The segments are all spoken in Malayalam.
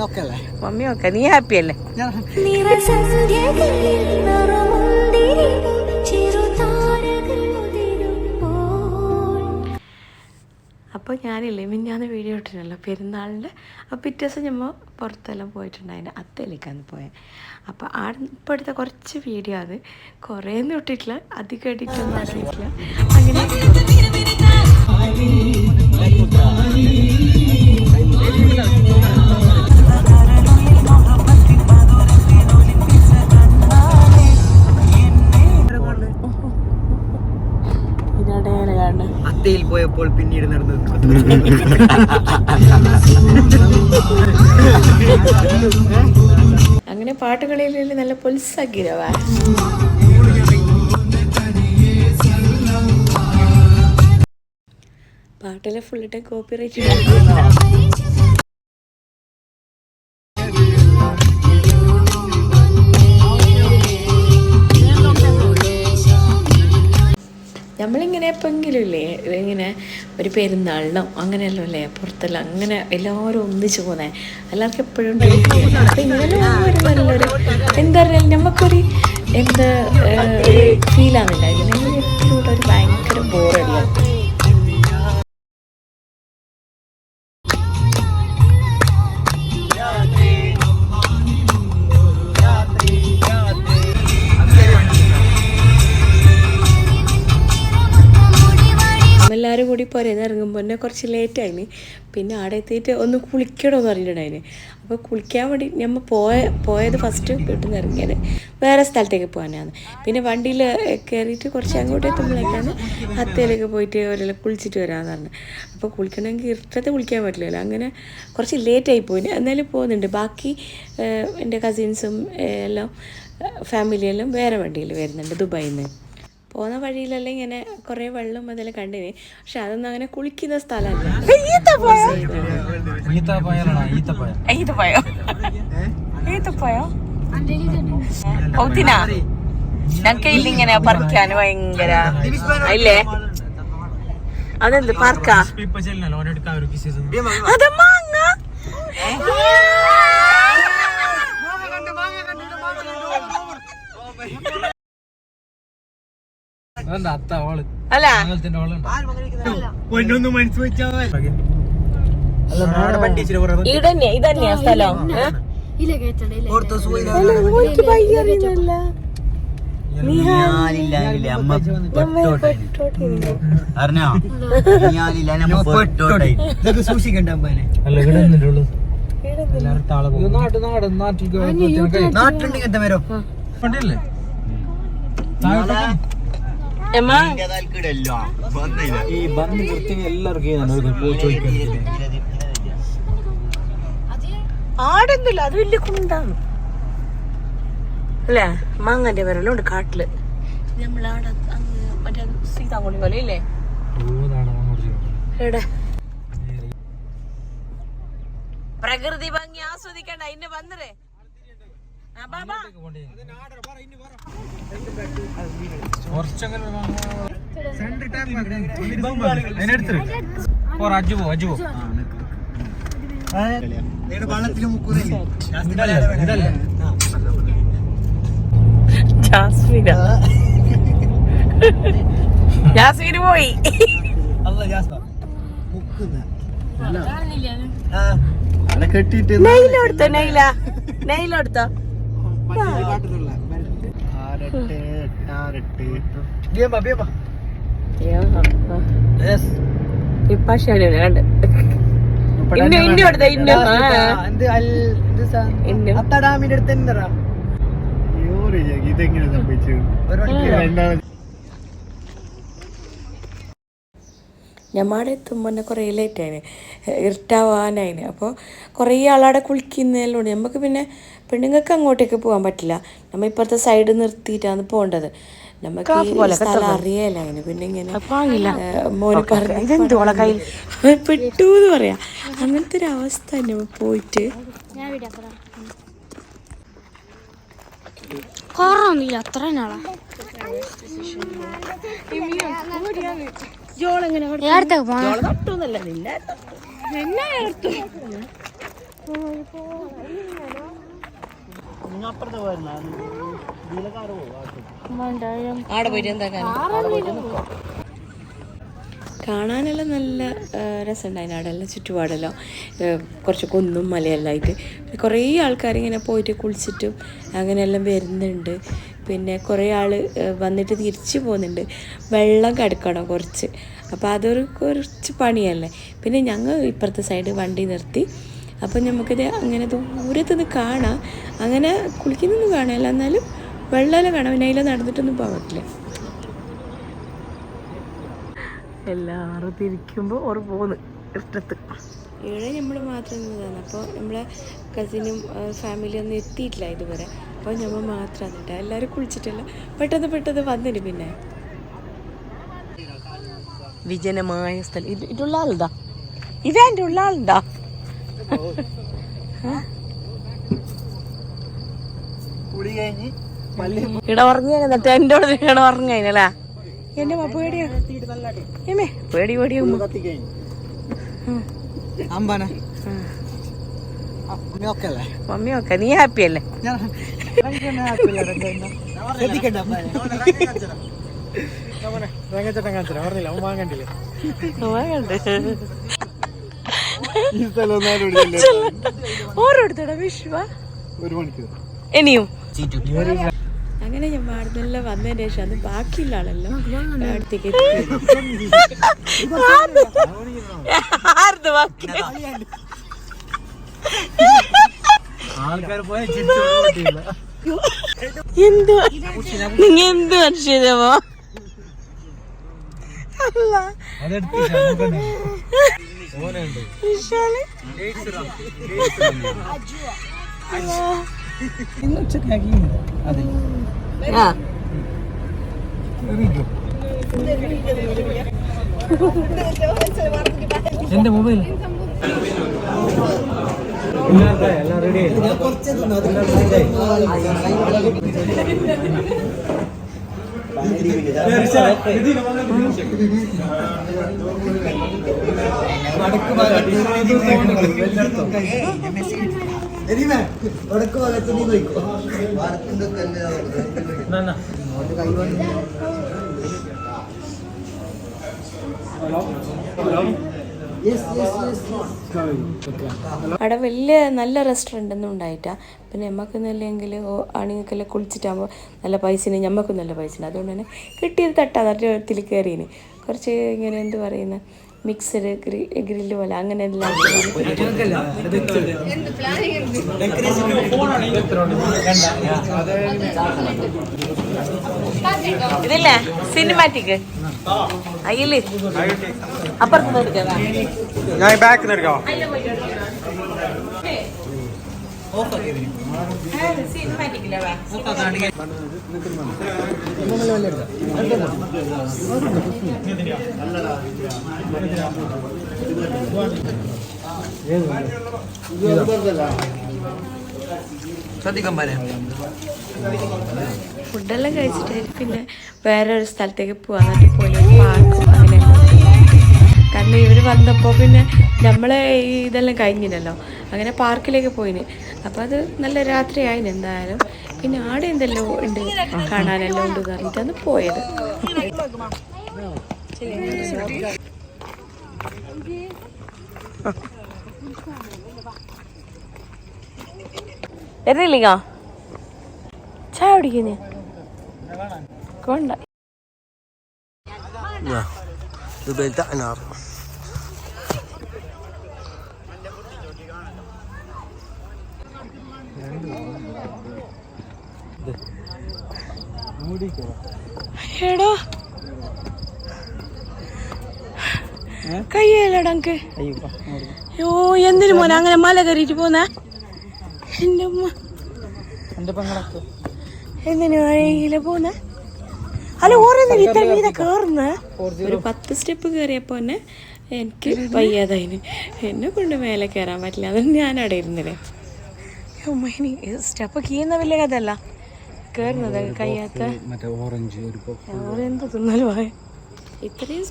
ഓക്കെ അല്ലേ? മമ്മി ഒക്കെ നീ ഹാപ്പി അല്ലേ അപ്പോൾ ഞാനില്ലേ മിന്നാന്ന് വീഡിയോ ഇട്ടിരുന്നല്ലോ പെരുന്നാളിന്റെ. അപ്പോൾ പിറ്റേ ദിവസം ഞമ്മ പുറത്തെല്ലാം പോയിട്ടുണ്ടായിരുന്നു അത്തേലേക്കാണ് പോയത് അപ്പോൾ ആടെ ഇപ്പോൾ എടുത്ത കുറച്ച് വീഡിയോ അത് കുറേയൊന്നും ഇട്ടിട്ടില്ല അധികം എഡിറ്റൊന്നും ആക്കിയിട്ടില്ല. അങ്ങനെ അങ്ങനെ പാട്ടുകളിൽ നല്ല പൊലിസാക്കിയവാ പാട്ടിലെ ഫുൾ ടൈം കോപ്പി റൈറ്റ് നമ്മളിങ്ങനെ എപ്പെങ്കിലും ഇല്ലേ? ഒരു പെരുന്നാളിനോ അങ്ങനെയല്ലോ അല്ലേ? പുറത്തല്ല അങ്ങനെ എല്ലാവരും ഒന്നിച്ച് പോകുന്നേ എല്ലാവർക്കും എപ്പോഴും ഒരു നല്ലൊരു എന്താ പറയുക നമുക്കൊരു എന്താ ഫീലാകുന്നില്ല എപ്പോഴും ഒരു ഭയങ്കര ബോറടിയാണ് പുരന്ന് ഇറങ്ങുമ്പോൾ തന്നെ കുറച്ച് ലേറ്റായിന് പിന്നെ അവിടെ എത്തിയിട്ട് ഒന്ന് കുളിക്കണമെന്ന് പറഞ്ഞിട്ടുണ്ടായിന്. അപ്പോൾ കുളിക്കാൻ വേണ്ടി നമ്മൾ പോയ പോയത് ഫസ്റ്റ് വീട്ടിൽ നിന്ന് ഇറങ്ങിയത്. വേറെ സ്ഥലത്തേക്ക് പോകാനാണ് പിന്നെ വണ്ടിയിൽ കയറിയിട്ട് കുറച്ച് അങ്ങോട്ട് എത്തുമ്പോഴേക്കാണ് ഹത്തയിലേക്ക് പോയിട്ട് അവരെല്ലാം കുളിച്ചിട്ട് വരാമെന്ന് പറഞ്ഞു. അപ്പോൾ കുളിക്കണമെങ്കിൽ ഇരുട്ടത്ത് കുളിക്കാൻ പറ്റില്ലല്ലോ. അങ്ങനെ കുറച്ച് ലേറ്റായി പോയി എന്നാലും പോകുന്നുണ്ട് ബാക്കി എന്റെ കസിൻസും എല്ലാം ഫാമിലിയെല്ലാം വേറെ വണ്ടിയിൽ വരുന്നുണ്ട് ദുബായിൽ നിന്ന് പോകുന്ന വഴിയിലെല്ലാം ഇങ്ങനെ കുറേ വെള്ളം അതിൽ കണ്ടിന്. പക്ഷെ അതൊന്നും അങ്ങനെ കുളിക്കുന്ന സ്ഥലമല്ല. ഇങ്ങനെ ഞങ്ങൾക്ക് ഇല്ലിങ്ങനെ പറിക്കാൻ ഭയങ്കര ഇല്ലേ? അതെന്ത് പാർക്കാ? അത് മാങ്ങ. അത്ത ഓൾ? അല്ല. പൊന്നൊന്ന് മനസ്സ് വെച്ചാൽ ഇതന്നെയാ സ്ഥലം. ഏ? ഇല്ല കേട്ടണ്ട ഇല്ല ഓർത്തോ അല്ല, ഓൾക്ക് ഭയങ്കര അറിയുന്നല്ല. അമ്മ പെട്ടോട്ടിരുന്നു. അറിഞ്ഞോ ഞാനില്ല നമ്മ പൊട്ടോട്ടായി. ഇതൊക്കെ സൂക്ഷിക്കണ്ട അമ്മേനെ അല്ല ഇവിടെ നിന്നിട്ടുള്ളൂ എല്ലാവരും താളെ പോകും നാട്ട് നാട് നാട്ടിൽ നാട്ടിലുണ്ടെങ്കിൽ എന്താ വരോ വണ്ടിയല്ലേ എമ്മ, ഈ ബന്ധു കൃത്യം എല്ലാവർക്കും ആടൊന്നുമില്ല അത് വലിയ കുണ്ടാണ്. അല്ലേ? മാങ്ങന്റെ വിരലുണ്ട് കാട്ടിൽ. നമ്മളാടെ അങ്ങ് മറ്റേ സീതാങ്കോളി പോലെ ഇല്ലേ എവിടെ? പ്രകൃതി ഭംഗി ആസ്വദിക്കണ്ട ഇന്ന് വന്നരേ. അജു പോ അജു പോ. ജാസ്മിന? പോയി. കെട്ടിട്ട് നെയിലെടുത്തോ നെയില നെയിലെടുത്തോ ഇതെങ്ങനെ സംഭവിച്ചു ഒരു മണിക്കൂർ ഞമ്മാടെ എത്തുമ്പോൾ തന്നെ കുറേ ലേറ്റായിന് ഇരുട്ടാവാനായിന് അപ്പോൾ കുറേ ആളവിടെ കുളിക്കുന്നതിലൂടെ നമുക്ക് പിന്നെ പെണ്ണുങ്ങൾക്ക് അങ്ങോട്ടേക്ക് പോകാൻ പറ്റില്ല. നമ്മൾ ഇപ്പുറത്തെ സൈഡ് നിർത്തിയിട്ടാണ് പോകേണ്ടത് നമുക്ക് സ്ഥലം അറിയാല അതിന് പിന്നെ ഇങ്ങനെ മോന് പറഞ്ഞു പെട്ടു എന്ന് പറയാ അങ്ങനത്തെ ഒരു അവസ്ഥ തന്നെ പോയിട്ട്. കൊറൊന്നുമില്ല അത്ര നാളാ നിന്നെ എന്താ കാണാനെല്ലാം നല്ല രസമുണ്ടായിരുന്നു അവിടെ എല്ലാം ചുറ്റുപാടെല്ലാം. കുറച്ച് കുന്നും മലയെല്ലാം ആയിട്ട്. കുറേ ആൾക്കാർ ഇങ്ങനെ പോയിട്ട് കുളിച്ചിട്ടും അങ്ങനെയെല്ലാം വരുന്നുണ്ട്. പിന്നെ കുറേ ആൾ വന്നിട്ട് തിരിച്ചു പോകുന്നുണ്ട് വെള്ളം കടക്കണം കുറച്ച്. അപ്പോൾ അതൊരു കുറച്ച് പണിയല്ലേ. പിന്നെ ഞങ്ങൾ ഇപ്പുറത്തെ സൈഡ് വണ്ടി നിർത്തി. അപ്പം നമുക്കിത് അങ്ങനെ ദൂരത്തുനിന്ന് കാണാം. അങ്ങനെ കുളിക്കുന്നൊന്നും കാണില്ല. എന്നാലും വെള്ളമെല്ലാം കാണാം പിന്നെ അതിലെ നടന്നിട്ടൊന്നും പോകാൻ പറ്റില്ല. എല്ലാവരും തിരിക്കുമ്പോൾ ഓർ പോന്ന് ഇഷ്ടത്ത് ഇവിടെ നമ്മൾ മാത്രം നിന്നതാണ്. അപ്പോൾ നമ്മളെ കസിനും ഫാമിലിയൊന്നും എത്തിയിട്ടില്ല ഇതുവരെ. അപ്പോൾ ഞമ്മ മാത്രമാണ് കേട്ടോ എല്ലാവരും കുളിച്ചിട്ടില്ല? പെട്ടെന്ന് പെട്ടെന്ന് വന്നിന് പിന്നെ. വിജനമായ സ്ഥലം. ഇത് ഇതുള്ള ആളുണ്ടാ? ഇവന്റെ ഉള്ള ആളുണ്ടാ? ഇവിടെ എന്നിട്ട് എന്റെ ഇവിടെ പേടിയാ. പേടി അമ്പാന. മമ്മിയൊക്കെ നീ ഹാപ്പി അല്ലേ വിശ്വ ഒരു മണിക്കൂർ. ഇനിയും. അങ്ങനെ ഞാൻ മാറുന്നില്ല വന്നതിന് ശേഷം അത് ബാക്കിയുള്ള ആളല്ലോ? അടുത്തേക്ക് ബാക്കി? ആൾക്കാർ പോയ എന്ത് നിങ്ങ എന്ത് മനുഷ്യരമോ അല്ല. എന്റെ മൊബൈൽ. വടക്ക് ഭാഗത്ത് നീ പോയിക്കോ അവിടെ വലിയ നല്ല റെസ്റ്റോറന്റ് ഒന്നും ഉണ്ടായിട്ടാ പിന്നെ നമ്മക്കൊന്നുമില്ലെങ്കിൽ ആണുങ്ങൾക്കെല്ലാം കുളിച്ചിട്ടാകുമ്പോൾ നല്ല പൈസ ഞമ്മക്കും നല്ല പൈസ അതുകൊണ്ട് തന്നെ കിട്ടിയത് തട്ടാ. തട്ടിൽ കയറിയിന് കുറച്ച് ഇങ്ങനെ എന്ത് പറയുന്ന? മിക്സഡ് ഗ്രില്ല് പോലെ അങ്ങനെ എല്ലാം. ഇതില്ലേ? സിനിമാറ്റിക് അയ്യല്ലേ അപ്പുറത്ത് എടുക്കാം ഞാൻ ബാക്ക് എടുക്കാം. ശ്രദ്ധിക്കാൻ പറയാം ഫുഡെല്ലാം കഴിച്ചിട്ട് പിന്നെ വേറെ ഒരു സ്ഥലത്തേക്ക് പോവാൻ പോയി കാരണം ഇവർ വന്നപ്പോൾ പിന്നെ നമ്മളെ ഇതെല്ലാം കഴിഞ്ഞില്ലല്ലോ. അങ്ങനെ പാർക്കിലേക്ക് പോയിന്. അപ്പോൾ അത് നല്ല രാത്രിയായിന് എന്തായാലും. പിന്നെ ആടെ എന്തെല്ലോ ഉണ്ട് കാണാനെല്ലാം ഉണ്ട് പറഞ്ഞിട്ടാണ് പോയത്. വരുന്നില്ല ചായ കുടിക്കുന്നേ? കൊണ്ട. ദുബൈയിലത്തെ എടാ. കയ്യല്ലടക്ക് അയ്യോ എന്തിനു മോനെ? അങ്ങനെ മല കയറിയിട്ട് പോന്നെ? എന്റെ അമ്മ എന്റെ പെങ്ങളൊക്കെ എന്തിനു വഴിയില പോന്നെ? അല്ല ഓരോന്നിന് ഇത്ര വീത ഒരു പത്ത് സ്റ്റെപ്പ് കയറിയപ്പോ തന്നെ എനിക്ക് വയ്യാതായിന്. എന്നെ കൊണ്ട് മേലെ കയറാൻ പറ്റില്ല. അതുകൊണ്ട് ഞാൻ അവിടെ ഇരുന്നില്ലേ സ്റ്റെപ്പ് കീയുന്ന വലിയ കഥയല്ല. കയറുന്നത് മറ്റേ ഓറഞ്ച് തിന്നാലും ഇത്രയും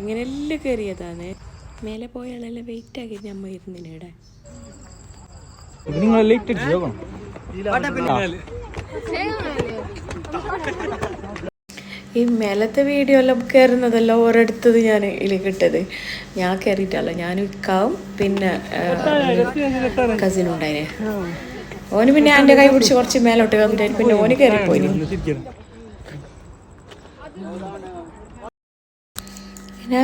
ഇങ്ങനെല്ലാം കയറിയതാണ് മേലെ പോയ ആളെല്ലാം വെയിറ്റ് ആക്കി ഞമ്മ ഇരുന്നിനിടെ ഇത് നിങ്ങൾ ലേറ്റ് അടിച്ചു നോക്കണം ഈ മേലത്തെ വീഡിയോ എല്ലാം കയറുന്നതെല്ലാം ഓരോടുത്തത് ഞാൻ ഇതിൽ കിട്ടത്. ഞാൻ കയറിയിട്ടല്ല ഞാനും ഇക്കാവും പിന്നെ കസിനും ഉണ്ടായിനെ. ഓന് പിന്നെ എന്റെ കൈ പിടിച്ച് കുറച്ച് മേലോട്ട് വന്നിട്ട് പിന്നെ ഓന് കയറിപ്പോയി. പിന്നെ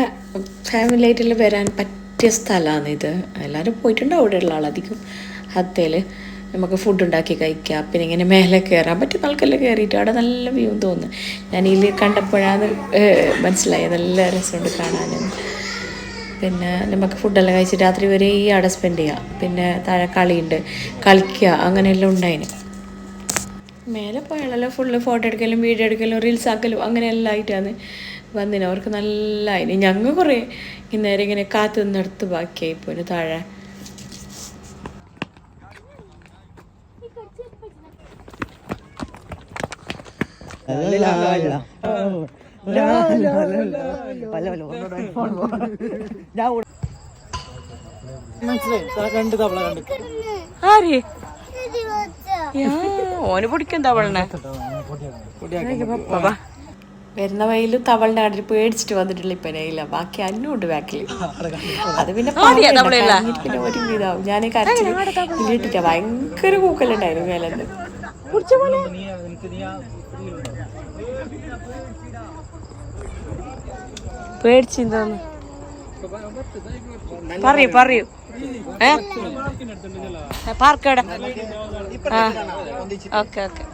ഫാമിലി ആയിട്ടുള്ള വരാൻ പറ്റിയ സ്ഥലമാണ് ഇത്. എല്ലാവരും പോയിട്ടുണ്ടാവും ഉള്ള ആളധികം ഹത്തയിൽ നമുക്ക് ഫുഡ് ഉണ്ടാക്കി കഴിക്കാം. പിന്നെ ഇങ്ങനെ മേലെ കയറാൻ പറ്റും ആൾക്കെല്ലാം കയറിയിട്ട് അവിടെ നല്ല വ്യൂ തോന്നുന്നു. ഞാൻ ഇതിൽ കണ്ടപ്പോഴാണ് മനസ്സിലായി നല്ല രസമുണ്ട് കാണാനും. പിന്നെ നമുക്ക് ഫുഡെല്ലാം കഴിച്ച് രാത്രി വരെ ഈ അവിടെ സ്പെൻഡ് ചെയ്യാം. പിന്നെ താഴെ കളിയുണ്ട്. കളിക്കുക. അങ്ങനെയെല്ലാം ഉണ്ടായിന്. മേലെ പോയാലല്ലോ ഫുള്ള് ഫോട്ടോ എടുക്കലും വീഡിയോ എടുക്കലും റീൽസ് ആക്കലും അങ്ങനെ എല്ലാം ആയിട്ടാണ് വന്നിന്. അവർക്ക് നല്ല അതിന് ഞങ്ങൾ കുറേ ഇന്നേരം ഇങ്ങനെ കാത്തു നിന്നെടുത്ത് ബാക്കിയായി പോയിന് താഴെ. മനസ്സിലായി? കണ്ട് തവള കണ്ട്. ആര്? ഓന് പിടിക്കും തവളിനെ. വരുന്ന വഴിയിൽ തവളിനെ കണ്ടിട്ട് പേടിച്ചിട്ട് വന്നിട്ടുള്ള ഇപ്പൊ ഇല്ല. ബാക്കി അന്നുണ്ട് ബാക്കിൽ അത് പിന്നെ പിന്നെ ഒരു ഇതാവും. ഞാൻ കരച്ചിൽ ഇല്ലിട്ടിട്ട ഭയങ്കര കൂക്കലുണ്ടായിരുന്നു മേലെന്ന്. ആ പേടിച്ചിന്തോന്ന്. പറയൂ പറയൂ. ഏ? പാർക്കട. ആ. Okay okay.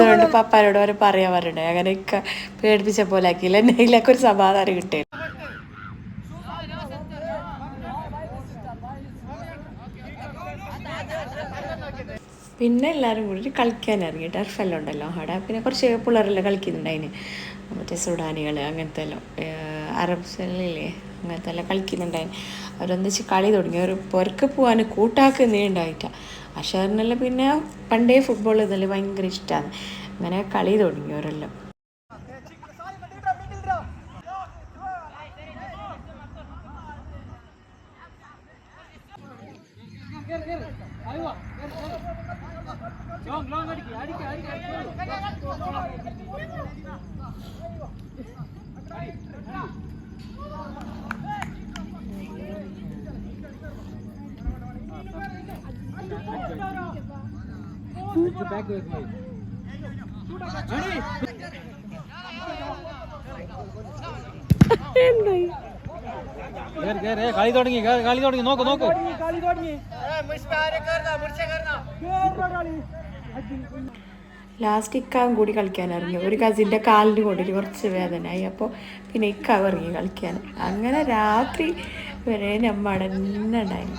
അവളുടെ പപ്പാനോട് വരെ പറയാൻ പറയണ്ടേ അങ്ങനെയൊക്കെ പേടിപ്പിച്ച പോലെ ആക്കിയില്ല. എന്നെ ഇതിലൊക്കെ ഒരു സമാധാനം കിട്ടിയത് പിന്നെ എല്ലാവരും കൂടി കളിക്കാൻ ഇറങ്ങി. ടർഫെല്ലാം ഉണ്ടല്ലോ. അവിടെ പിന്നെ കുറച്ച് പിള്ളേരെല്ലാം കളിക്കുന്നുണ്ടായിന്. മറ്റേ സുഡാനികൾ അങ്ങനത്തെ എല്ലാം അറബ്സിലെ അങ്ങനത്തെ എല്ലാം കളിക്കുന്നുണ്ടായി അവരൊന്നിച്ച് കളി തുടങ്ങി. അവർ പുറക്ക് പോകാൻ കൂട്ടാക്കുന്നേ ഉണ്ടായിട്ട. അഷറിനെല്ലാം പിന്നെ പണ്ടേ ഫുട്ബോൾ ഇതെല്ലാം ഭയങ്കര ഇഷ്ടമാണ് അങ്ങനെ കളി തുടങ്ങി അവരെല്ലാം. ബാക്ക് വരുന്നത് കേറ്, കേറ്, ഏ, കളി തുടങ്ങി കളി തുടങ്ങി നോക്ക് നോക്ക് ലാസ്റ്റ് ഇക്കാവും കൂടി കളിക്കാൻ ഇറങ്ങി. ഒരു കസിന്റെ കാലിന് കൂടി കുറച്ച് വേദനയായി. അപ്പോൾ പിന്നെ ഇക്കാവ് ഇറങ്ങി കളിക്കാൻ. അങ്ങനെ രാത്രി വരെ നമ്മ തന്നെ ഉണ്ടായിരുന്നു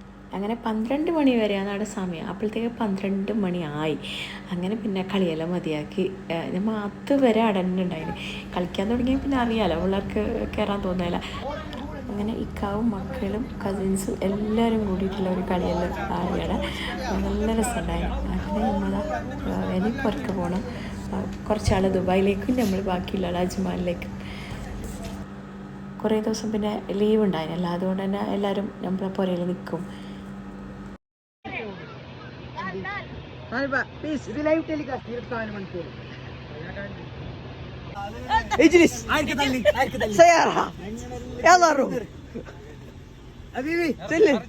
അങ്ങനെ പന്ത്രണ്ട് മണി വരെയാണ് അവിടെ സമയം. അപ്പോഴത്തേക്ക് പന്ത്രണ്ട് മണിയായി അങ്ങനെ പിന്നെ കളിയെല്ലാം മതിയാക്കി. ഞാൻ മാത്ത് വരെ അടന്നുണ്ടായിരുന്നു കളിക്കാൻ തുടങ്ങിയ പിന്നെ അറിയാലോ പിള്ളേർക്ക് കയറാൻ തോന്നില്ല അങ്ങനെ ഇക്കാവും മക്കളും കസിൻസും എല്ലാവരും കൂടിയിട്ടുള്ള ഒരു കളിയെല്ലാം ആടിയാണ് നല്ല രസമുണ്ടായിരുന്നു അങ്ങനെ നമ്മൾ ഇനി പുറത്ത് പോകണം കുറച്ചാൾ ദുബായിലേക്കും നമ്മൾ ബാക്കിയുള്ള അജ്മാനിലേക്കും. കുറേ ദിവസം പിന്നെ ലീവ് ഉണ്ടായിരുന്നല്ലോ അതുകൊണ്ട് തന്നെ എല്ലാവരും നമ്മളെ പുരയിൽ നിൽക്കും. اجلس سيارة يلا روح حبيبي سلم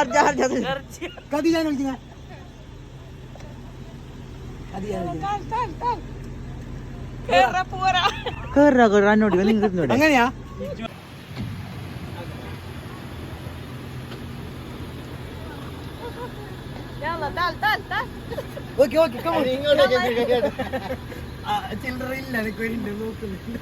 ارجع ارجع سلم كادي جانا الجنة كادي جانا الجنة കേറാ കേറാ എന്നോട് നിങ്ങൾ അങ്ങനെയാ ഓക്കെ ഓക്കെ ഇല്ല എനിക്ക് നോക്കുന്നുണ്ട്